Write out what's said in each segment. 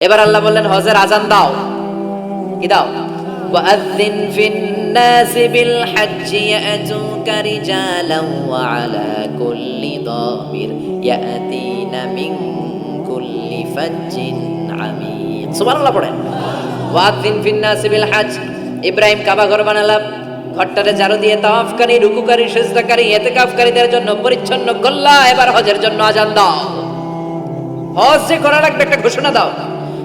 এবার আল্লাহ বললেন হজের আজান দাও কি দাও وأذن في الناس بالحج يأتوك رجالا وعلى كل ضامر يأتين من كل فج عميق سبحان الله পড়েন ওয়াদিন في الناس بالحج ইব্রাহিম কাবা ঘর বানালাম ঘরটারে ঝাড়ু দিয়ে তাওয়াফকারী রুকুকারী সেজদাকারী এতেকাফকারীদের জন্য পরিচ্ছন্ন করলা এবার হজের জন্য আজান দাও হজ যে করা লাগবে একটা ঘোষণা দাও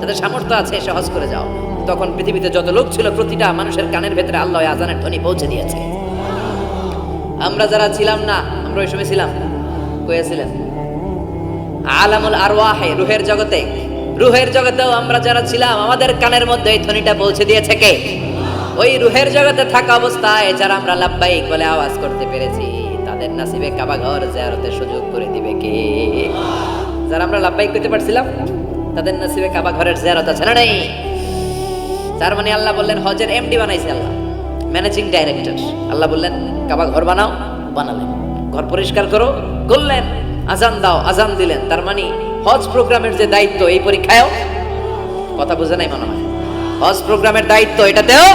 যাদের সামর্থ্য আছে, এসে হজ করে যাও। তখন পৃথিবীতে যত লোক ছিল, প্রতিটা মানুষের কানের ভেতরে আল্লাহ আজানের ধ্বনি পৌঁছে দিয়েছে। আমরা যারা ছিলাম না, আমরা ওই সময় ছিলাম। কয়েছিলেন আলামুল আরওয়াহে, রুহের জগতে। রুহের জগতেও আমরা যারা ছিলাম, আমাদের কানের মধ্যে এই ধ্বনিটা পৌঁছে দিয়েছে কে? ওই রুহের জগতে থাকা অবস্থায় যারা আমরা লাব্বাইক বলে আওয়াজ করতে পেরেছি, তাদের নাসিবে কাবা ঘর সুযোগ করে দিবে কে? যারা আমরা লাব্বাইক করতে পারছিলাম তাদের নসিবে কাবা ঘরের জিয়ারত আছে না নাই? তার মানে আল্লাহ বললেন, হজের এমডি বানাইছে আল্লাহ ম্যানেজিং ডাইরেক্টর আল্লাহ বললেন, কাবা ঘর বানাও, বানালেন। ঘর পরিষ্কার করো, করলেন, আজান দাও, আজান দিলেন। তার মানে হজ প্রোগ্রামের যে দায়িত্ব, এই পরীক্ষায়ও কথা বুঝে নাই মনে হয়। হজ প্রোগ্রামের দায়িত্ব, এটাতেও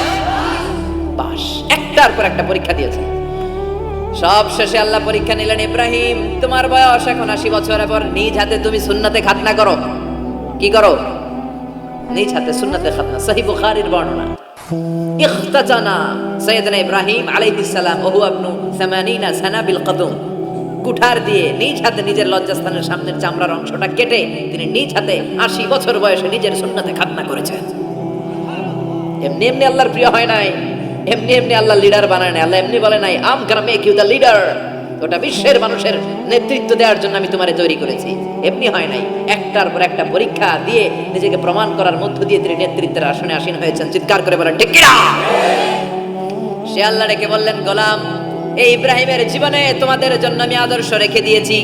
বাস। একটার পর একটা পরীক্ষা দিয়েছে। সব শেষে আল্লাহ পরীক্ষা নিলেন, ইব্রাহিম, তোমার বয়স এখন আশি বছর পর নিজ হাতে তুমি সুন্নাতে খাতনা করো। কি করো? নিজ হাতে সুন্নাতে খাতনা, সহি বুখারীর বর্ণনা। ইখতাজানা সৈয়দনা ইব্রাহিম আলাইহিস সালাম ওহু আবনু 80 সানা বিল কদম। কুঠার দিয়ে নিজ হাতে নিজের লজ্জাস্থানের সামনের চামড়ার অংশটা কেটে তিনি নিজ হাতে আশি বছর বয়সে নিজের সুন্নাতে খাতনা করেছেন। এমনি এমনি আল্লাহর প্রিয় হয় নাই। এমনি এমনি আল্লাহ লিডার বানায় নাই। আল্লাহ এমনি বলে নাই আম কারা মেক ইউ দ্য লিডার ওটা বিশ্বের মানুষের নেতৃত্ব দেওয়ার জন্য আমি তোমারে তৈরি করেছি। এমনি হয় নাই। একটার পর একটা পরীক্ষা দিয়ে নিজেকে প্রমাণ করার মধ্য দিয়ে তিনি নেতৃত্বের আসনে আসীন হয়েছেন। চিৎকার করে বলেন, ঠিক সে আল্লাহ ডেকে বললেন, গোলাম, এই ইব্রাহিমের জীবনে তোমাদের জন্য আমি আদর্শ রেখে দিয়েছি।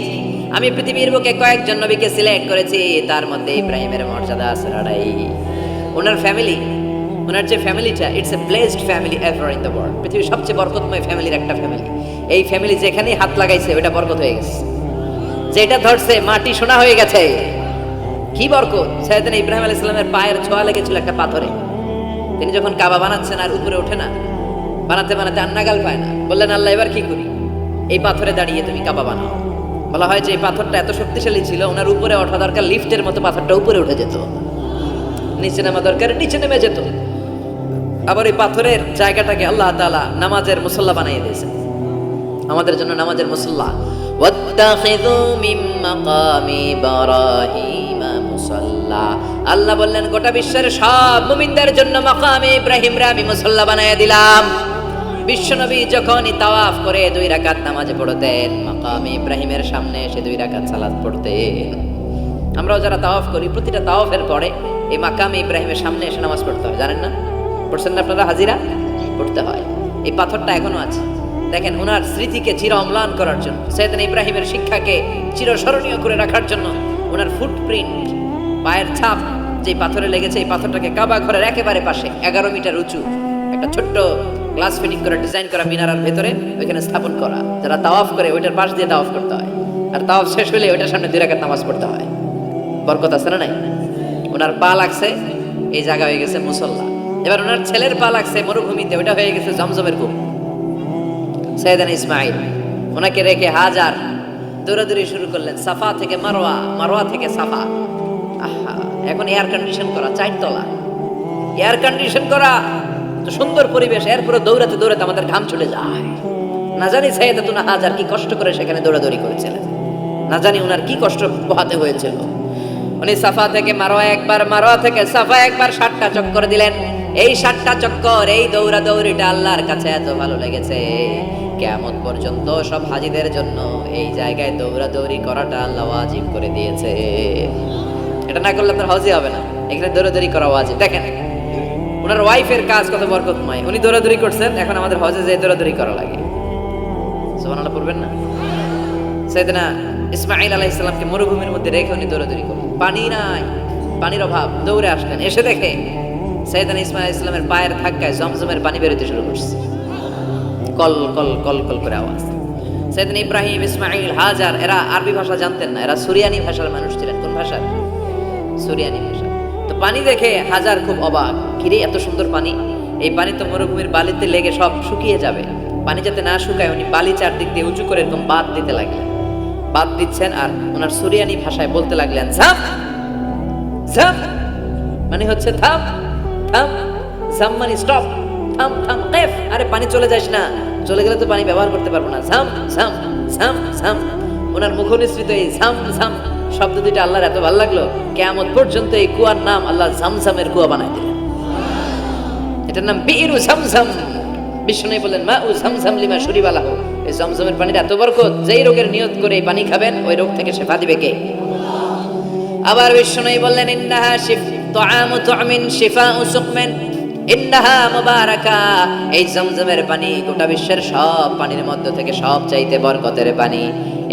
আমি পৃথিবীর বুকে কয়েকজন নবীকে সিলেক্ট করেছি। তার মধ্যে ইব্রাহিমের মর্যাদা আছে লড়াই ওনার ফ্যামিলি, ওনার যে ফ্যামিলিটা it's a blessed family ever in the world পৃথিবীর সবচেয়ে বরকতময় ফ্যামিলির একটা ফ্যামিলি। এই ফ্যামিলি যেখানেই হাত লাগাইছে ওটা বরকত হয়ে গেছে। যেটা ধরছে, মাটি সোনা হয়ে গেছে। কি বরকত? সৈয়দিন ইব্রাহিম আলাইহিস সালামের পায়ের ছোঁয়া লেগেছিল একটা পাথরে। তিনি যখন কাবা বানাচ্ছেন আর উপরে ওঠে না, বানাতে বানাতে আন্নাগাল পায় না। বললেন, আল্লাহ, এবার কি করি? এই পাথরে দাঁড়িয়ে তুমি কাবা বানাও। বলা হয় যে, এই পাথরটা এত শক্তিশালী ছিল, ওনার উপরে ওঠা দরকার, লিফটের মতো পাথরটা উপরে উঠে যেত। নিচে নামা দরকার, নিচে নেমে যেত। আবার এই পাথরের জায়গাটাকে আল্লাহ তাআলা নামাজের মুসল্লা বানিয়ে দিয়েছেন। আমাদের জন্য নামাজের মুসল্লা। ইব্রাহিম আল্লাহ বললেন, গোটা বিশ্বের সব মুমিনদের জন্য মাকামে ইব্রাহিমরে আমি মুসল্লা বানায় দিলাম। বিশ্বনবী যখনই তাওয়াফ করে দুই রাকাত নামাজ পড়তেন, মাকামে ইব্রাহিমের সামনে এসে দুই রাকাত সালাত পড়তেন। আমরাও যারা তাওয়াফ করি, প্রতিটা তাওয়াফের পরে এই মাকামে ইব্রাহিমের সামনে এসে নামাজ পড়তে হয়। জানেন না? পড়ছেন না আপনারা হাজিরা? পড়তে হয়। এই পাথরটা এখনও আছে। দেখেন, ওনার স্মৃতিকে চির অম্লান করার জন্য, সৈয়দিন ইব্রাহিমের শিক্ষাকে চিরস্মরণীয় করে রাখার জন্য ওনার ফুটপ্রিন্ট পায়ের ছাপ যে পাথরে লেগেছে এই পাথরটাকে কাবা ঘরের একেবারে পাশে, এগারো মিটার উঁচু, একটা ছোট্ট গ্লাস ফিটিং করা ডিজাইন করা মিনারার ভেতরে ওইখানে স্থাপন করা, যারা তাওয়াফ করে ওইটার পাশ দিয়ে তাওয়াফ করতে হয়, আর তাওয়াফ শেষ হলে ওইটার সামনে দুই রাকাত নামাজ পড়তে হয়। বরকত আছে না নাই? ওনার পা লাগছে, এই জায়গা হয়ে গেছে মুসল্লা। এবার ওনার ছেলের পা লাগছে মরুভূমিতে ওটা হয়ে গেছে জমজমের কূপ। সৈয়দান ইসমাইল। ওনাকে রেখে হাজার দৌড়াদৌড়ি শুরু করলেন। সাফা থেকে মারোয়া মারোয়া থেকে সাফা। এখন এয়ার কন্ডিশন করা চারতলা এয়ার কন্ডিশন করা, তো সুন্দর পরিবেশ। এরপরে দৌড়াতে দৌড়াতে আমাদের ঘাম চলে যায়। না জানি সাইয়েদা তুনা হাজার কি কষ্ট করে সেখানে দৌড়াদৌড়ি করেছিলেন। না জানি ওনার কি কষ্ট পোহাতে হয়েছিল। উনি সাফা থেকে মারোয়া একবার মারোয়া থেকে সাফা একবার ষাটটা চক্কর দিলেন। এই ষাটটা চক্কর, এই দৌড়া দৌড়িটা আল্লাহর কাছে এত ভালো লেগেছে। কেমন পর্যন্ত সব হাজিদের জন্য এই জায়গায় দৌড়াদৌড়ি করাটা আল্লাহ ওয়াজিব করে দিয়েছে। এটা না করলে আপনার হজই হবে না। এখানে দৌড়াদৌড়ি করা ওয়াজিব। দেখেন, ওনার ওয়াইফের কাজ কত বরকতময়। উনি দৌড়াদৌড়ি করছেন, এখন আমাদের হজে যে দৌড়াদৌড়ি করা লাগে। সুবহানাল্লাহ পড়বেন না? সেদিনা ইসমাইল আলাহ ইসলামকে মরুভূমির মধ্যে রেখে উনি দৌড়াদৌড়ি করলেন পানি নাই, পানির অভাব। দৌড়ে আসলেন। এসে দেখে সৈয়দান ইসমাইল ইসলামের পায়ের ধাক্কায় জমজমের পানি বেরোতে শুরু করছে। কল কল কল কল করে আওয়াজ সৈয়দান ইব্রাহিম ইসমাইল হাজার, এরা আরবি ভাষা জানতেন না, এরা সুরিয়ানি ভাষার মানুষ ছিলেন। কোন ভাষার? সুরিয়ানি ভাষা। তো পানি দেখে হাজার খুব অবাক কিরে এত সুন্দর পানি? এই পানি তো মরুভূমির বালিতে লেগে সব শুকিয়ে যাবে। পানি যাতে না শুকায়, উনি বালি চারদিক দিয়ে উঁচু করে এরকম বাদ দিতে লাগলেন। বাদ দিচ্ছেন আর ওনার সুরিয়ানি ভাষায় বলতে লাগলেন, ঝাপ ঝাপ। মানে হচ্ছে থাম থাম ঝাম মানে স্টপ থাম থাম, কেফ। আরে পানি চলে যাস না। চলে গেলে তো পানি ব্যবহার করতে পারব না। ঝাম ঝাম ঝাম ঝাম। ওনার মুখ নিঃসৃত এই ঝাম ঝাম শব্দ দুইটা আল্লাহর এত ভালো লাগল কেমন পর্যন্ত এই কুয়ার নাম আল্লাহ ঝামঝামের কুয়া বানাই দিলেন। এটার নাম বীরু ঝমঝম বিষ্ণু বললেন মা উ ঝমঝম লিমা সুরিবালা হোক এই ঝমঝমের পানির এত বরকত, যেই রোগের নিয়ত করে এই পানি খাবেন, ওই রোগ থেকে শেফা দিবে কে? আবার বিষ্ণু বললেন, ইন্নাহা শিফ, তুআমু তুআমিন শিফাউ সুকমিন। ইন্নাহা মুবারাকা। এই জমজমের পানি গোটা বিশ্বের সব পানির মধ্য থেকে সব চাইতে বরকতের পানি।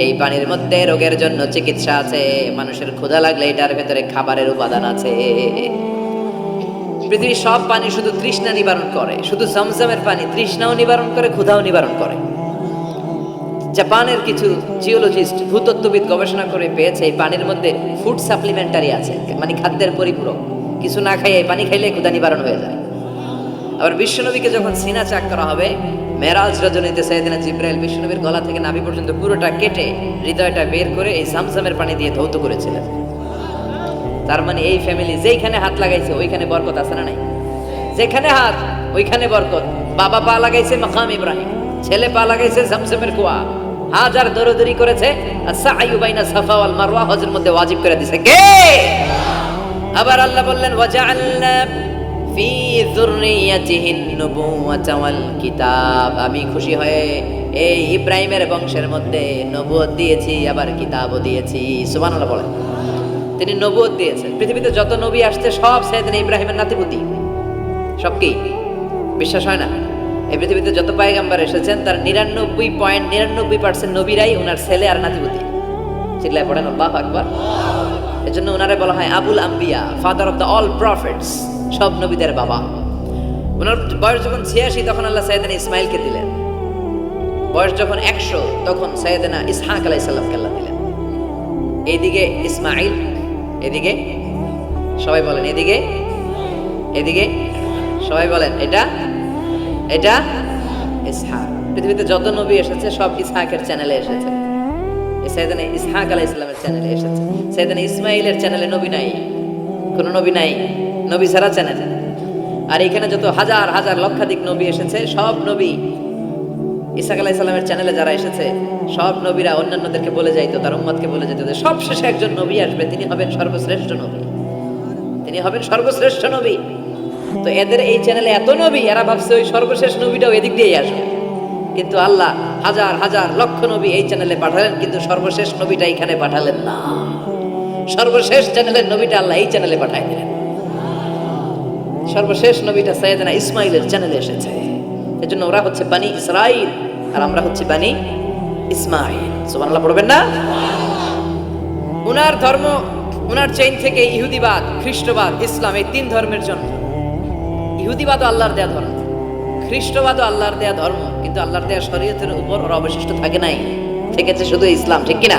এই পানির মধ্যে রোগের জন্য চিকিৎসা আছে। মানুষের ক্ষুধা লাগলে এটার ভেতরে খাবারের উপাদান আছে। পৃথিবীর সব পানি শুধু তৃষ্ণা নিবারণ করে। শুধু জমজমের পানি তৃষ্ণাও নিবারণ করে, ক্ষুধাও নিবারণ করে। জাপানের কিছু জিওলজিস্ট ভূতত্ত্ববিদ গবেষণা করে পেয়েছে, এই পানির মধ্যে ফুড সাপ্লিমেন্টারি আছে মানে খাদ্যের পরিপূরক। কিছু না খাইয়ে পানি খাইলে ক্ষুধা নিবারণ হয়ে যায়। আবার বিশ্বনবীকে যখন সিনা চাক করা হবে, মেরাজ রজনীতে সাইদিনা জিব্রাইল বিশ্বনবীর গলা থেকে নাভি পর্যন্ত পুরোটা কেটে হৃদয়টা বের করে এই সামসামের পানি দিয়ে ধৌত করেছিলেন। তার মানে এই ফ্যামিলি যেইখানে হাত লাগাইছে, ওইখানে বরকত আছে না নাই? যেখানে হাত, ওইখানে বরকত। বাবা পা লাগাইছে মাকাম ইব্রাহিম, ছেলে পা লাগাইছে জমজমের কুয়া। হাজার দরদরি করেছে বাইনা সাফা ওয়াল মারওয়া হজের মধ্যে ওয়াজিব করে দিয়েছে কে? আবার আল্লাহ বললেন ওয়াজআলনা ফি ওয়াল কিতাব। আমি খুশি হয়ে এই ইব্রাহিমের বংশের মধ্যে নবুয়ত দিয়েছি, আবার কিতাবও দিয়েছি। সুবহানাল্লাহ বলেন। তিনি নবুয়ত দিয়েছেন। পৃথিবীতে যত নবী আসছে, সব সাইয়েদনা ইব্রাহিমের নাতিপুতি। সব কি? বিশ্বাস হয় না? এই পৃথিবীতে যত পায়গাম্বার এসেছেন, তার নিরানব্বই পয়েন্ট নিরানব্বই পার্সেন্ট নবীরাই ওনার ছেলে আর নাতিপুতি। চিল্লায় পড়েন, আল্লাহ আকবার। এজন্য ওনারে বলা হয় আবুল আম্বিয়া father of the all prophets সব নবীদের বাবা। ওনার বয়স যখন ছিয়াশি, তখন আল্লাহ সাইয়েদানা ইসমাইলকে দিলেন। বয়স যখন একশো, তখন সাইয়েদানা ইসহাক আলাইসাল্লামকে আল্লাহ দিলেন। এইদিকে ইসমাইল, এদিকে সবাই বলেন, এদিকে এদিকে সবাই বলেন, এটা এটা ইসহাক। পৃথিবীতে যত নবী এসেছে, সব ইসহাকের চ্যানেলে এসেছে। সেদিনে ইসহাক আলাহ ইসলামের চ্যানেলে এসেছে। সেদিনে ইসমাইলের চ্যানেলে নবী নাই, কোনো নবী নাই। নবী ছাড়া চ্যানেল। আর এখানে যত হাজার হাজার, লক্ষাধিক নবী এসেছে, সব নবী ইসাক আলাহ ইসলামের চ্যানেলে যারা এসেছে, সব নবীরা অন্যান্যদেরকে বলে যাইতো, তার উম্মতকে বলে যেত সব শেষে একজন নবী আসবে, তিনি হবেন সর্বশ্রেষ্ঠ নবী। তিনি হবেন সর্বশ্রেষ্ঠ নবী। তো এদের এই চ্যানেলে এত নবী, এরা ভাবছে ওই সর্বশেষ নবীটাও এদিক দিয়েই আসবে। কিন্তু আল্লাহ হাজার হাজার, লক্ষ নবী এই চ্যানেলে পাঠালেন, কিন্তু সর্বশেষ নবীটা এখানে পাঠালেন না। সর্বশেষ চ্যানেলের নবীটা আল্লাহ এই চ্যানেলে পাঠাই দিলেন। সর্বশেষ নবীটা সৈয়দনা ইসমাইলের চ্যানেলে এসেছে। এজন্য ওরা হচ্ছে বানি ইসরাইল, আর আমরা হচ্ছে বানি ইসমাইল। সুবহানাল্লাহ, পড়বেন না? উনার ধর্ম, উনার চেইন থেকে ইহুদিবাদ, খ্রিস্টবাদ, ইসলাম, এই তিন ধর্মের জন্য ইহুদিবাদ ও আল্লাহর দেয়া ধর্ম খ্রিস্টবাদ ও আল্লাহর দেয়া ধর্ম, কিন্তু আল্লাহর দেয়া শরীয়তের উপর ওরা অবশিষ্ট থাকে নাই। থেকেছে শুধু ইসলাম, ঠিক কিনা?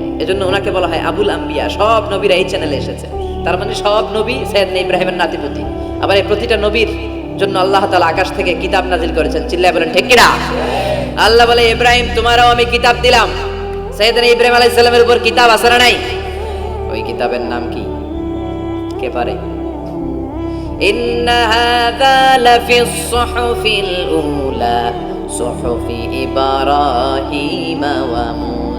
এজন্য ওনাকে বলা হয় আবুল আম্বিয়া সব নবীরা এই চ্যানেলে এসেছে তার মানে সব নবী সৈয়দ ইব্রাহিমের নাতিপতি আবার এই প্রতিটা নবীর জন্য আল্লাহ তাআলা আকাশ থেকে কিতাব নাজিল করেছেন চিল্লায় বলেন ঠিক কিনা আল্লাহ বলে ইব্রাহিম তোমারও আমি কিতাব দিলাম সৈয়দনা ইব্রাহিম আলাইহিস সালামের উপর কিতাব আছে না নাই ওই কিতাবের নাম কি কে পারে إن هذا لفي الصحف الأولى صحف إبراهيم وموسى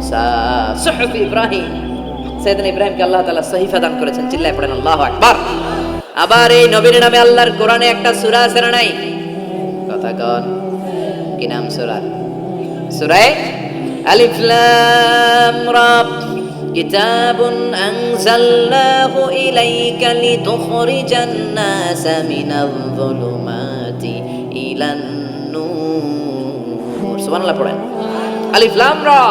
صحف إبراهيم সৈয়দনা ইব্রাহিমকে আল্লাহ তাআলা সহিফা দান করেছেন চিল্লায় পড়েন আল্লাহু আকবার আবার এই নবীর নামে আল্লাহর কোরআনে একটা সূরা আছে না নাই কথা কন কি নাম সূরার সূরায়ে আলিফ লাম রা كتاب أنزلناه إليك لتخرج الناس من الظلمات إلى النور سبحان الله পড়েন আলিফ লাম রা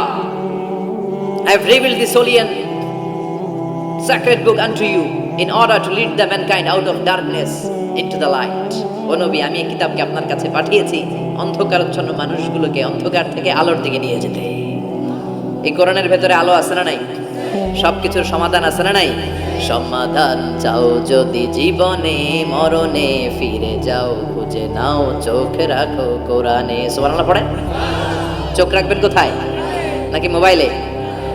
I have revealed this holy and sacred book unto you in order to lead the mankind out of darkness into the light. ও নবী, আমি এই কিতাবকে আপনার কাছে পাঠিয়েছি। অন্ধকারচ্ছন্ন মানুষগুলোকে অন্ধকার থেকে আলোর দিকে নিয়ে যেতে। এই কোরআনের ভেতরে আলো আছে না নাই? সবকিছুর সমাধান আছে না নাই? সমাধান চাও যদি জীবনে, মরণে ফিরে যাও, খুঁজে নাও, চোখ রাখো কোরআনে। সুবহানাল্লাহ, পড়েন? চোখ রাখবেন কোথায়? নাকি মোবাইলে?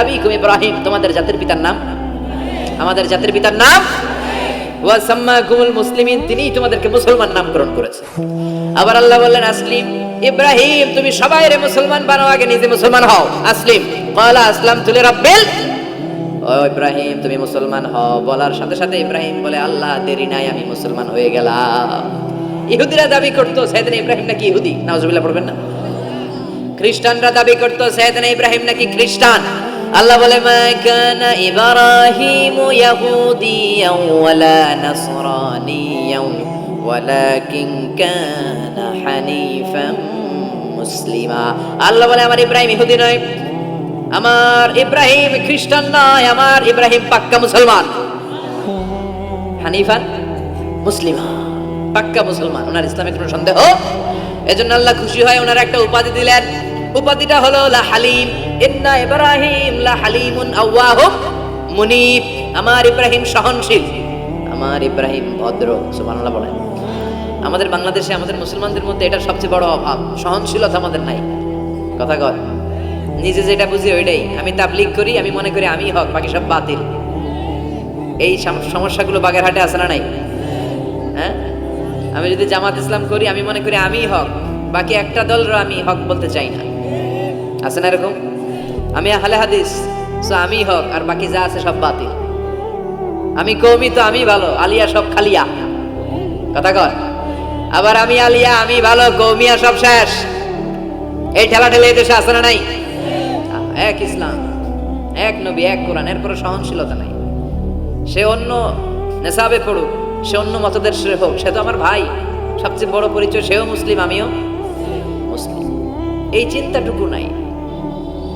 আবিকুম ইব্রাহিম। তোমাদের জাতির পিতার নাম? আমাদের জাতির পিতার নাম? ওয়া সাম্মাকুমুল মুসলিমিন। তোমাদেরকে মুসলমান নামকরণ করেছে। আবার আল্লাহ বললেন, আসলিম। ইব্রাহিম, তুমি সবাই রে মুসলমান বানাও আগে নিজে মুসলমান হও। আসলিম। আসলাম তুলে রাব্বিল ও ইব্রাহিম, তুমি মুসলমান হও। বলার সাথে সাথে ইব্রাহিম বলে, আল্লাহ, দেরি নাই, আমি মুসলমান হয়ে গেলাম। ইহুদিরা দাবি করতো সাইয়েদিন ইব্রাহিম নাকি ইহুদি? নাউজুবিল্লাহ, পড়বেন না? খ্রিস্টানরা দাবি করতো সাইয়েদিন ইব্রাহিম নাকি খ্রিস্টান? আল্লাহ বলে, মা কানা ইব্রাহিম ইয়াহুদিয়াও ওয়ালা নাসরানিয়াও, ওয়ালাকিন কানা হানিফাম মুসলিমা। আল্লাহ বলে, আমার ইব্রাহিম ইহুদি নয়, আমার ইব্রাহিম খ্রিস্টান নয়, আমার ইব্রাহিম পাক্কা মুসলমান। হানিফান মুসলিমা, পাক্কা মুসলমান। ওনার ইসলামে কোনো সন্দেহ? এজন্য আল্লাহ খুশি হয় ওনার একটা উপাধি দিলেন। উপাধিটা হলো লা হালিম। ইন্না ইব্রাহিম লা হালিমুন আওয়াহুম মুনিব। আমার ইব্রাহিম সহনশীল। আমার ইব্রাহিম ভদ্র, সুবহানাল্লাহ বলেন। আমাদের বাংলাদেশে আমাদের মুসলমানদের মধ্যে এটা সবচেয়ে বড় অভাব। সহনশীলতা আমাদের নাই। কথা কর নিজে যেটা বুঝি ওইটাই। আমি তাবলিগ করি, আমি মনে করি আমি হক, বাকি সব বাতিল। এই সাম- সমস্যাগুলো বাগেরহাটে আছে না নাই? হ্যাঁ? আমি যদি জামাত ইসলাম করি, আমি মনে করি আমি হক। বাকি একটা দলর আমি হক বলতে চাই না। আছে না এরকম? আমি আহলে হাদিস so আমি হক, আর বাকি যা আছে সব বাতিল। আমি কৌমি তো আমি ভালো, আলিয়া সব খালিয়া। কথা কর আবার আমি আলিয়া, আমি ভালো কৌমিয়া সব শেষ। এই ঠেলা ঠেলে দেশে আছে না নাই? এক ইসলাম, এক নবী, এক কোরআন, এর কোনো সহনশীলতা নাই। সে অন্য নেশাবে পড়ুক, সে অন্য মতদের সে হোক, সে তো আমার ভাই। সবচেয়ে বড় পরিচয়, সেও মুসলিম, আমিও মুসলিম। এই চিন্তাটুকু নাই।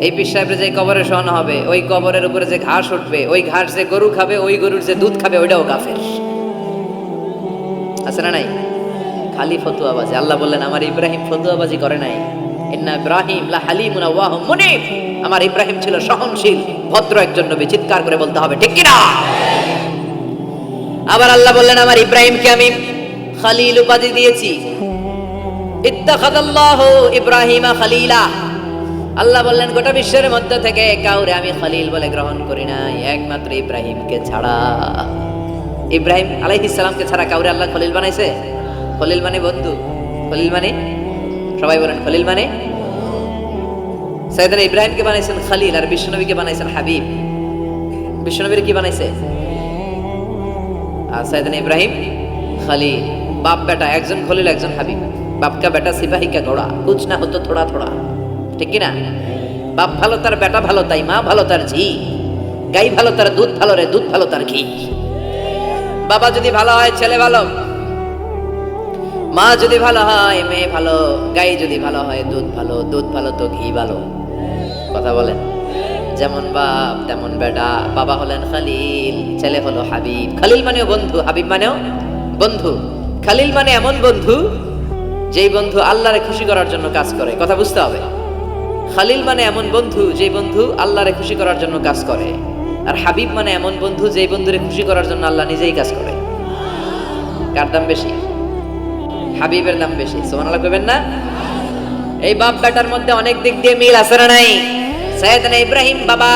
এই পীর সাহেবের যে কবরে শোয়ানো হবে, ওই কবরের উপরে যে ঘাস উঠবে, ওই ঘাস যে গরু খাবে, ওই গরুর যে দুধ খাবে, ওইটাও কাফের। আছে না নাই? খালি ফতুয়াবাজি। আল্লাহ বললেন, আমার ইব্রাহিম ফতুয়াবাজি করে নাই। ইন্না ইব্রাহিম লা মুনিব। আমার ইব্রাহিম ছিল সহনশীল, ভদ্র একজন নবী। চিৎকার করে বলতে হবে, ঠিক কি না আবার আল্লাহ বললেন, আমার ইব্রাহিমকে আমি খালিল উপাধি দিয়েছি। ইত্তাখাদাল্লাহু ইব্রাহিমা খালিলা। আল্লাহ বললেন, গোটা বিশ্বের মধ্য থেকে কাউরে আমি খালিল বলে গ্রহণ করি নাই, একমাত্র ইব্রাহিমকে ছাড়া। ইব্রাহিম আলাইহিস সালামকে ছাড়া কাউরে আল্লাহ খলিল বানাইছে? খলিল মানে বন্ধু। খলিল মানে? সবাই বলেন, খলিল মানে? সাইদানা ইব্রাহিমকে বানাইছেন খালিল আর বিশ্বনবীকে বানাইছেন হাবিব। বিশ্বনবীর কি বানাইছে? আর সাইদানা ইব্রাহিম খালিল। বাপ বেটা, একজন খলিল, একজন হাবিব। বাপ কা বেটা সিপাহী কা ঘোড়া। কুছ না হতো, থোড়া থোড়া। ঠিক কি না বাপ ভালো তার, বেটা ভালো তাই, মা ভালো তার ঝি। গাই ভালো তার, দুধ ভালো রে, দুধ ভালো তার ঘি। বাবা যদি ভালো হয়, ছেলে ভালো। মা যদি ভালো হয়, মেয়ে ভালো। গাই যদি ভালো হয়, দুধ ভালো দুধ ভালো তো ঘি ভালো। কথা বলেন? যেমন বাপ, তেমন বেটা। বাবা হলেন খালিল, ছেলে হলো হাবিব। খালিল মানেও বন্ধু, হাবিব মানেও বন্ধু। খালিল মানে এমন বন্ধু, যেই বন্ধু আল্লাহরে খুশি করার জন্য কাজ করে। কথা বুঝতে হবে। খালিল মানে এমন বন্ধু যেই বন্ধু আল্লাহরে খুশি করার জন্য কাজ করে। আর হাবিব মানে এমন বন্ধু যেই বন্ধুরে খুশি করার জন্য আল্লাহ নিজেই কাজ করে। কার দাম বেশি? হাবিবের দাম বেশি। সুবহানাল্লাহ কইবেন না? এই বাপ বেটার মধ্যে অনেক দিক দিয়ে মিল আছে না নাই? সৈয়দনা ইব্রাহিম বাবা,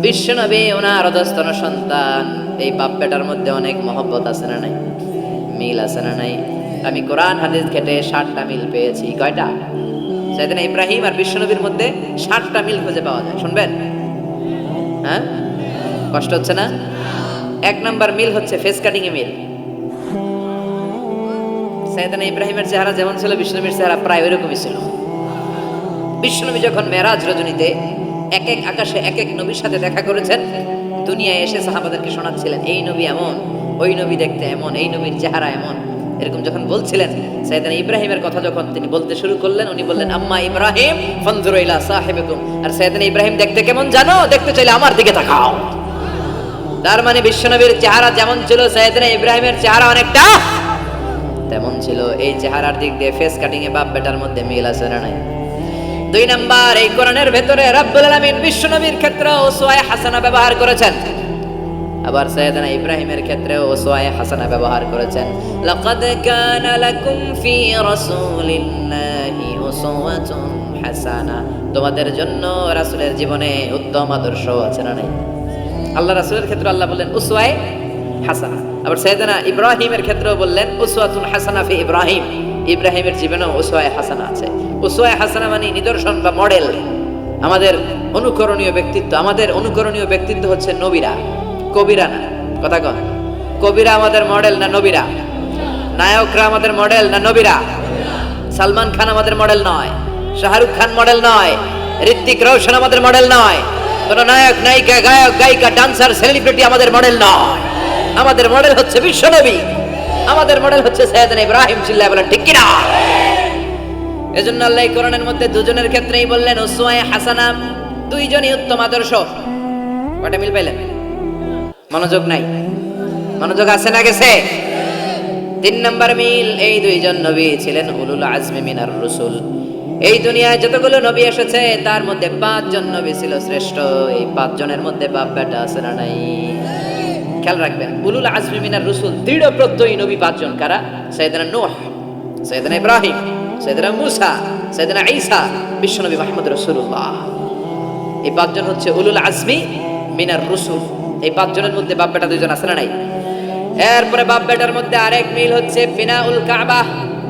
বিশ্বনবী, ওনার অধস্তন সন্তান। এই বাপ বেটার মধ্যে অনেক মহব্বত আছে না নাই? মিল আছে না নাই? আমি কোরআন, হাদিস ঘেটে ষাটটা মিল পেয়েছি। কয়টা? সৈয়দনা ইব্রাহিম আর বিশ্বনবীর মধ্যে ষাটটা মিল খুঁজে পাওয়া যায়, শুনবেন? হ্যাঁ? কষ্ট হচ্ছে না? এক নাম্বার মিল হচ্ছে ফেস কাটিং এ মিল। সৈয়দানা ইব্রাহিমের চেহারা যেমন ছিল বিষ্ণুবীর চেহারা প্রায় ওইরকমই ছিল। বিষ্ণুনবী যখন মেরাজ রজনীতে এক এক আকাশে এক এক নবীর সাথে দেখা করেছেন, দুনিয়ায় এসে সাহাবাদেরকে শোনাচ্ছিলেন, এই নবী এমন, ওই নবী দেখতে এমন, এই নবীর চেহারা এমন। এরকম যখন বলছিলেন সাইদানা ইব্রাহিমের কথা যখন তিনি বলতে শুরু করলেন, উনি বললেন, আম্মা ইব্রাহিম, ফনজুরু ইলা আর সাইদানা ইব্রাহিম, দেখতে কেমন জানো? দেখতে চাইলে আমার দিকে তাকাও। তার মানে বিশ্বনবীর চেহারা যেমন ছিল সাইদানা ইব্রাহিমের চেহারা অনেকটা তেমন ছিল। এই চেহারার দিক দিয়ে ফেস কাটিং এ বাপ বেটার মধ্যে মিল আছে না নাই? দুই নাম্বার, এই কোরআনের ভেতরে রাব্বুল আলামিন বিশ্বনবীর ক্ষেত্রে ওসওয়ায়ে হাসানা ব্যবহার করেছেন। আবার সৈয়দনা ইব্রাহিমের ক্ষেত্রে ওসওয়ায়ে হাসানা ব্যবহার করেছেন। লাকাদ কানা লাকুম ফি রাসূলিল্লাহি উসওয়াতুন হাসানা। তোমাদের জন্য রাসূলের জীবনে উত্তম আদর্শ আছে না নাই? আল্লাহ রাসূলের ক্ষেত্রে আল্লাহ বললেন, উসওয়ায়ে হাসানা। আবার সৈয়দনা ইব্রাহিমের ক্ষেত্রেও বললেন, উসওয়াতুন হাসানা ফি ইব্রাহিম। ইব্রাহিমের জীবনেও উসওয়ায়ে হাসানা আছে। উসওয়ায়ে হাসানা মানে নিদর্শন বা মডেল আমাদের অনুকরণীয় ব্যক্তিত্ব, আমাদের অনুকরণীয় ব্যক্তিত্ব হচ্ছে নবীরা। কবিরা না কথা কন কবিরা আমাদের মডেল না নবীরা? নায়করা আমাদের মডেল না নবীরা? সালমান খান আমাদের মডেল নয়, শাহরুখ খান মডেল নয় ঋত্বিক রোশন আমাদের মডেল নয়, কোন নায়ক, নায়িকা, গায়ক, গায়িকা ডান্সার সেলিব্রিটি আমাদের মডেল নয়। আমাদের মডেল হচ্ছে বিশ্বনবী আমাদের মডেল হচ্ছে সৈয়দনা ইব্রাহিম চিল্লাহ বলেন, ঠিক কিনা? এজন্য আল্লাহ কোরআনের মধ্যে দুজনের ক্ষেত্রেই বললেন, উসওয়ায়ে হাসানা দুইজনই উত্তম আদর্শ। কয়টা মিল পাইলেন? মনোযোগ নাই। মনোযোগ আছে না গেছে? তিন নম্বর মিল, এই দুইজন নবী ছিলেন উলুল আজমি মিনার রসুল। এই দুনিয়ায় যতগুলো নবী এসেছে, তার মধ্যে পাঁচজন নবী ছিল শ্রেষ্ঠ। এই পাঁচজনের মধ্যে বাপ বেটা আছে না নাই? খেয়াল রাখবেন, উলুল আজমি মিনার রসুল দৃঢ় প্রত্যয়ী নবী পাঁচজন। কারা? সৈয়দনা নোহ সৈয়দনা ইব্রাহিম সৈয়দনা মুসা সৈয়দনা ঈসা বিশ্বনবী মাহমুদ রসুল্লাহ এই পাঁচজন হচ্ছে উলুল আজমি মিনার রসুল। এই পাঁচজনের মধ্যে বাপ বেটা দুইজন আছে না নাই? এরপরে বাপ বেটার মধ্যে আরেক মিল হচ্ছে বিনা উল কাবা।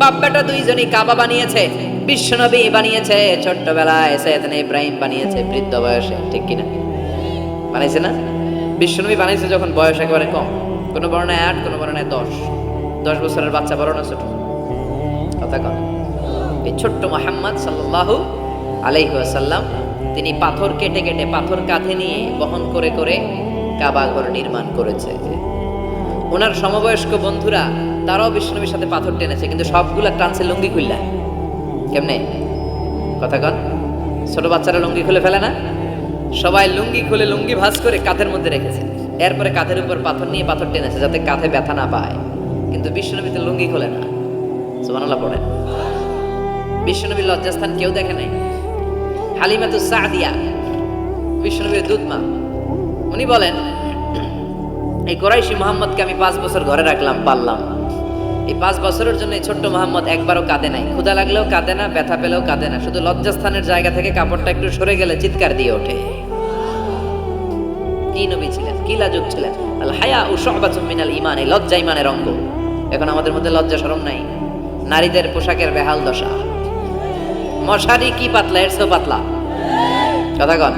বাপ বেটা দুইজনই কাবা বানিয়েছে, বিশ্বনবী বানিয়েছে, ছোট্টবেলায় সৈয়দনা ইব্রাহিম বানিয়েছে, বৃদ্ধ বয়সে, ঠিক কিনা? বানাইছে না? বিশ্বনবী বানাইছে যখন বয়স একেবারে কম। কোনো বর্ণায় আট, কোনো বর্ণায় দশ। দশ বছরের বাচ্চা বড় না ছোট? কথা কন। এই ছোট্ট মোহাম্মদ সাল্লাল্লাহু আলাইহি ওয়াসাল্লাম, তিনি পাথর কেটে কেটে পাথর কাঁধে নিয়ে বহন করে করে কাবা ঘর নির্মাণ করেছে। ওনার সমবয়স্ক বন্ধুরা, তারাও বিষ্ণুবীর সাথে পাথর টেনেছে, কিন্তু সবগুলা টানছে লুঙ্গি খুললা। কেমনে? কথা কন। ছোট বাচ্চারা লুঙ্গি খুলে ফেলে না? সবাই লুঙ্গি খুলে লুঙ্গি ভাঁজ করে কাঁধের মধ্যে রেখেছে। এরপরে কাঁধের উপর পাথর নিয়ে পাথর টেনেছে যাতে কাঁধে ব্যথা না পায়। কিন্তু বিষ্ণুবী তো লুঙ্গি খোলে না। সুবহানাল্লাহ, পড়েন। বিষ্ণুনবীর লজ্জাস্থান কেউ দেখে নাই? হালিমা হালিমাতু সাদিয়া, বিষ্ণুনবীর দুধমা উনি বলেন, এই কোরাইশি মোহাম্মদকে আমি পাঁচ বছর ঘরে রাখলাম পারলাম এই পাঁচ বছরের জন্য এই ছোট্ট মোহাম্মদ একবারও কাঁদে নাই। ক্ষুদা লাগলেও কাঁদে না, ব্যথা পেলেও কাঁদে না। শুধু লজ্জাস্থানের জায়গা থেকে কাপড়টা একটু সরে গেলে চিৎকার দিয়ে ওঠে। কি নবী ছিলেন? কি লাজুক ছিলেন? আল হায়া ও সহবাচুম মিনাল ইমান এই লজ্জা ইমানের অঙ্গ। এখন আমাদের মধ্যে লজ্জা শরম নাই। নারীদের পোশাকের বেহাল দশা। মশারি কি পাতলা, এর পাতলা। কথা কন।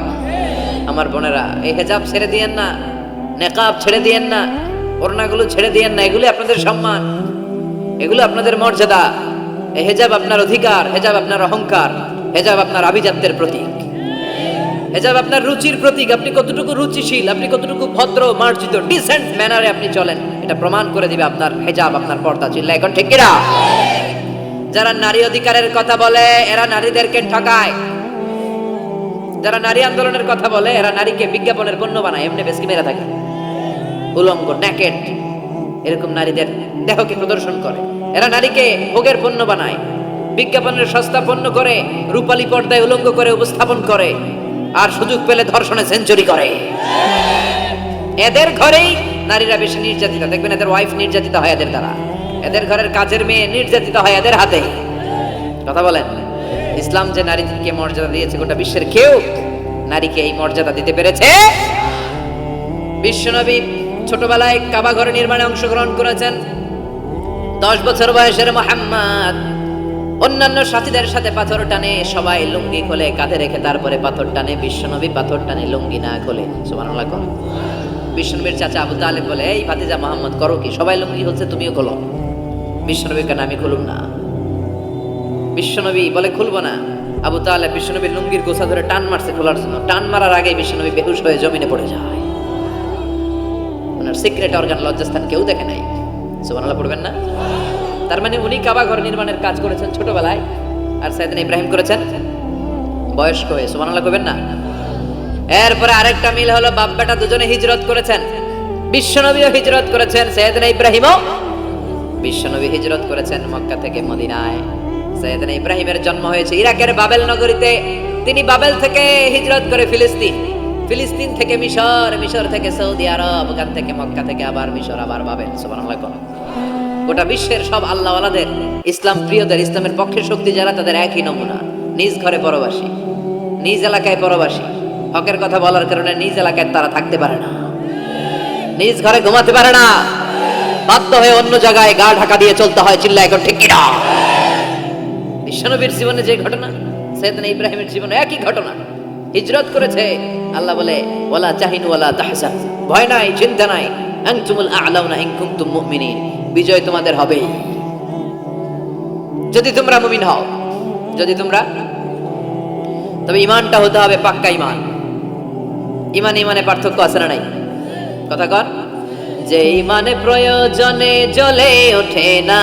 আমার বোনেরা, এই হেজাব ছেড়ে দিয়েন না, নেকাব ছেড়ে দিয়েন না, ওড়নাগুলো ছেড়ে দিয়েন না, এগুলো আপনাদের সম্মান, এগুলো আপনাদের মর্যাদা এই হেজাব আপনার অধিকার, হেজাব আপনার অহংকার, হেজাব আপনার আভিজাত্যের প্রতীক, হেজাব আপনার রুচির প্রতীক, আপনি কতটুকু রুচিশীল, আপনি কতটুকু ভদ্র, মার্জিত ডিসেন্ট ম্যানারে আপনি চলেন, এটা প্রমাণ করে দিবে আপনার হেজাব, আপনার পর্দা চিল্লা এখন ঠিক যারা নারী অধিকারের কথা বলে, এরা নারীদেরকে ঠকায়। যারা নারী আন্দোলনের কথা বলে, এরা নারীকে বিজ্ঞাপনের পণ্য বানায়, এমনি বেশি মেরে থাকে। উলঙ্গ ন্যাকেট এরকম নারীদের দেহকে প্রদর্শন করে। এরা নারীকে ভোগের পণ্য বানায়, বিজ্ঞাপনের সস্তা পণ্য করে, রূপালী পর্দায় উলঙ্গ করে উপস্থাপন করে, আর সুযোগ পেলে ধর্ষণে সেঞ্চুরি করে। এদের ঘরেই নারীরা বেশি নির্যাতিত। দেখবেন এদের ওয়াইফ নির্যাতিত হয় এদের দ্বারা। এদের ঘরের কাজের মেয়ে নির্যাতিত হয় এদের হাতে কথা বলেন। ইসলাম যে নারীকে মর্যাদা দিয়েছে, গোটা বিশ্বের কেউ নারীকে এই মর্যাদা দিতে পেরেছে? বিশ্বনবী ছোটবেলায় কাবা ঘর নির্মাণে অংশগ্রহণ করেছেন। দশ বছর বয়সের মোহাম্মদ, অন্যান্য সাথীদের সাথে পাথর টানে, সবাই লুঙ্গি খোলে, কাঁধে রেখে তারপরে পাথর টানে, বিশ্বনবী পাথর টানে, লুঙ্গি না খোলে। সুবহানাল্লাহ কর। বিশ্বনবীর চাচা আবু তালেব বলে, এই ভাতিজা মোহাম্মদ, করো কি? সবাই লুঙ্গি হচ্ছে তুমিও খোলো। বিশ্বনবী কেন, আমি খুলুম না। বিশ্বনবী বলে, খুলবো না। আবু তাহলে বিশ্বনবীর লুঙ্গির গোসা ধরে টান মারছে খোলার জন্য। টান মারার আগে বিশ্বনবী বেহুশ হয়ে জমিনে পড়ে যায়। ওনার সিক্রেট অর্গান লজ্জাস্থান কেউ দেখে নাই। সুবহানাল্লাহ, পড়বেন না। তার মানে উনি কাবা ঘর নির্মাণের কাজ করেছেন ছোটবেলায়। আর সাইদিন ইব্রাহিম করেছেন? বয়স্ক হয়ে। সুবহানাল্লাহ করবেন না? এরপরে আরেকটা মিল হলো বাপ বেটা দুজনে হিজরত করেছেন। বিশ্বনবীও হিজরত করেছেন সৈয়দনা ইব্রাহিমও বিশ্বনবী হিজরত করেছেন মক্কা থেকে মদিনায়। সৈয়দনা ইব্রাহিমের জন্ম হয়েছে। ইরাকের বাবেল নগরীতে তিনি বাবেল থেকে হিজরত করে ফিলিস্তিন। ফিলিস্তিন থেকে মিশর মিশর থেকে সৌদি আরব, ওখান থেকে মক্কা থেকে আবার মিশর, আবার বাবেল, সুবহানাল্লাহ গোটা বিশ্বের সব আল্লাহওয়ালাদের, ইসলাম প্রিয়দের, ইসলামের পক্ষে শক্তি যারা, তাদের একই নমুনা। নিজ ঘরে পরবাসী, নিজ এলাকায় পরবাসী। হকের কথা বলার কারণে নিজ এলাকায় তারা থাকতে পারে না। নিজ ঘরে ঘুমাতে পারে না। বাধ্য হয়ে অন্য জায়গায় গা ঢাকা দিয়ে চলতে হয় চিল্লা এখন ঠিক কিনা? বিশ্বনবীর জীবনে যে ঘটনা, সৈয়দনা ইব্রাহিমের জীবনে একই ঘটনা। হিজরত করেছে, আল্লাহ বলে, ওয়ালা চাহিনু ওয়ালা তাহসান ভয় নাই, চিন্তা নাই। আনতুমুল আ'লাউনা ইন কুনতুম মুমিনিন, বিজয় তোমাদের হবেই যদি তোমরা মুমিন হও, যদি তোমরা তবে ইমানটা হতে হবে পাক্কা ইমান ইমান ইমানে পার্থক্য আছে না নাই? কথা কর যে ইমানে প্রয়োজনে জ্বলে ওঠে না।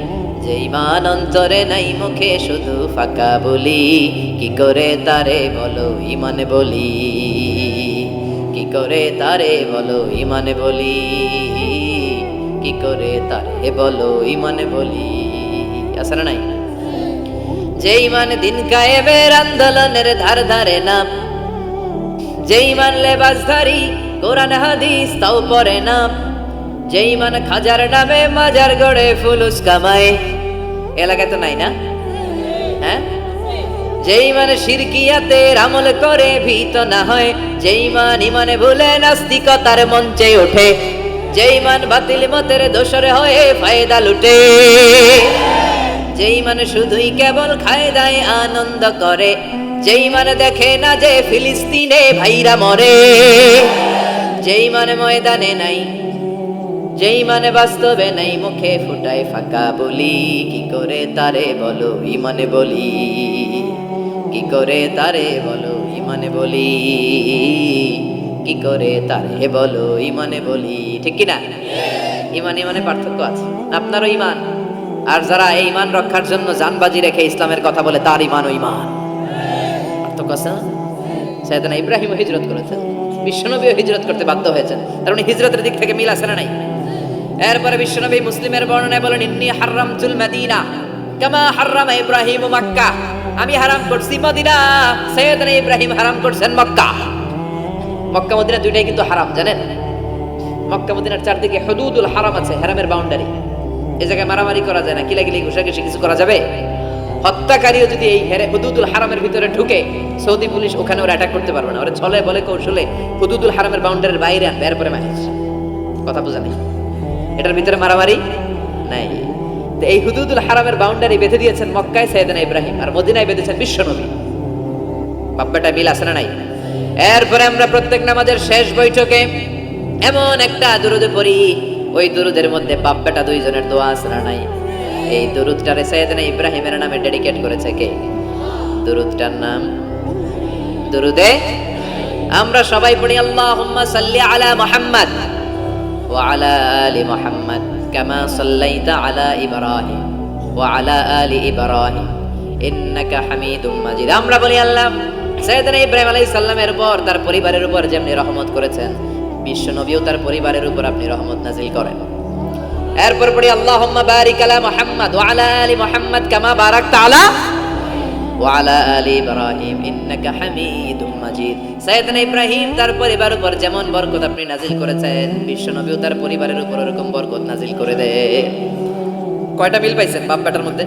যেই মান অন্তরে নাই মুখে শুধু ফাঁকা বলি। কি করে তারে বলো ইমানে বলি? কি করে তারে বলো ইমানে বলি? কি করে তারে বলো ইমানে বলি? না নাই? যেই মানে দিন কায়েমের আন্দোলনের ধার ধারে না যেই মান লেবাসধারী কোরআন হাদিস তাও পরে না যেই মান খাজার নামে মাজার গড়ে ফুলুস কামায়। এলাকায় তো নাই না? হ্যাঁ? যেই মানে শিরকিয়াতে আমল করে ভীত না হয়, যেই মান ইমানে ভুলে নাস্তিকতার মঞ্চে ওঠে, যেই মান বাতিল মতের দোষরে হয়ে ফায়দা লুটে। যেই মানে শুধুই কেবল খায় দায় আনন্দ করে, যেই মানে দেখে না যে ফিলিস্তিনে ভাইরা মরে। যেই মানে ময়দানে নাই যেই মানে বাস্তবে নাই মুখে ফুটায় ফাঁকা বলি, কি করে তারে বলো ইমানে বলি? কি করে তারে বলো ইমানে বলি? কি করে তারে বলো ইমানে বলি? ঠিক কি না ইমান ইমানে পার্থক্য আছে। আপনারও ইমান। আর যারা এই ইমান রক্ষার জন্য জানবাজি রেখে ইসলামের কথা বলে, তার ইমান ও ইমান। পার্থক্য আছে সৈয়দনা ইব্রাহিম হিজরত করেছেন। বিশ্বনবীও হিজরত করতে বাধ্য হয়েছেন। তার মানে হিজরতের দিক থেকে মিল আছে না নাই? এরপরে বিশ্বনবী মুসলিমের বর্ণনায় বলেন, ইন্নি হারামতুল মাদিনা, কামা হারামা ইব্রাহিম মক্কা। আমি হারাম করছি মদিনা, সৈয়দনা ইব্রাহিম হারাম করছেন মক্কা। মক্কা, মদিনা দুইটাই কিন্তু হারাম, জানেন? মক্কা, মদিনার চারদিকে হদুদুল হারাম আছে, হারামের বাউন্ডারি এই জায়গায় মারামারি করা যায় না কিলা কিলাকিলি, ঘুষাঘুষি কিছু করা যাবে? হত্যাকারীও যদি এই হেরে হুদুদুল হারামের ভিতরে ঢুকে, সৌদি পুলিশ ওখানে ওরা অ্যাটাক করতে পারবে না। ওরা ছলে বলে কৌশলে হুদুদুল হারামের বাউন্ডারির বাইরে আনবে, এরপরে ম্যানেজ কথা বোঝা নেই। এটার ভিতরে মারামারি নাই। এই হুদুদুল হারামের বাউন্ডারি বেঁধে দিয়েছেন মক্কায় সৈয়দনা ইব্রাহিম আর মদিনায় বেঁধেছেন বিশ্বনবী বাপ্পাটা মিল আছে না নাই? এরপরে আমরা প্রত্যেক নামাজের শেষ বৈঠকে এমন একটা দুরুদে পড়ি, ওই দুরুদের মধ্যে বাপ্পাটা দুইজনের দোয়া আছে না নাই? এই দুরুদটারে সৈয়দনা ইব্রাহিমের নামে ডেডিকেট করেছে কে? দুরুদটার নাম? দুরুদে আমরা সবাই পড়ি, আল্লাহুম্মা সাল্লি আলা মুহাম্মদ। আলি মুহাম্মদ কামা সাল্লাইতা আলা ইব্রাহিম ওয়া আলা আলি ইব্রাহিম ইন্নাকা হামিদুম মাজিদ আমরা বলি আল্লাহ, সৈয়দনা ইব্রাহিম আলাইহিস সালামের উপর তার পরিবারের উপর যেমনি রহমত করেছেন, বিশ্ব নবীও তার পরিবারের উপর আপনি রহমত নাজিল করেন। এরপর পড়ি, আল্লাহুম্মা বারিক আলা মুহাম্মদ ওয়া আলা আলি কামা বারাকতা আলা ওয়ালা আলী ইব্রাহিম ইন্নাকা হামিদুম মাজিদ। সাইয়েদনা ইব্রাহিম, তার পরিবার উপর যেমন বরকত আপনি নাজিল করেছেন, বিশ্বনবীও তার পরিবারের উপর এরকম বরকত নাজিল করে দে কয়টা মিল পাইছেন বাপ বেটার মধ্যে?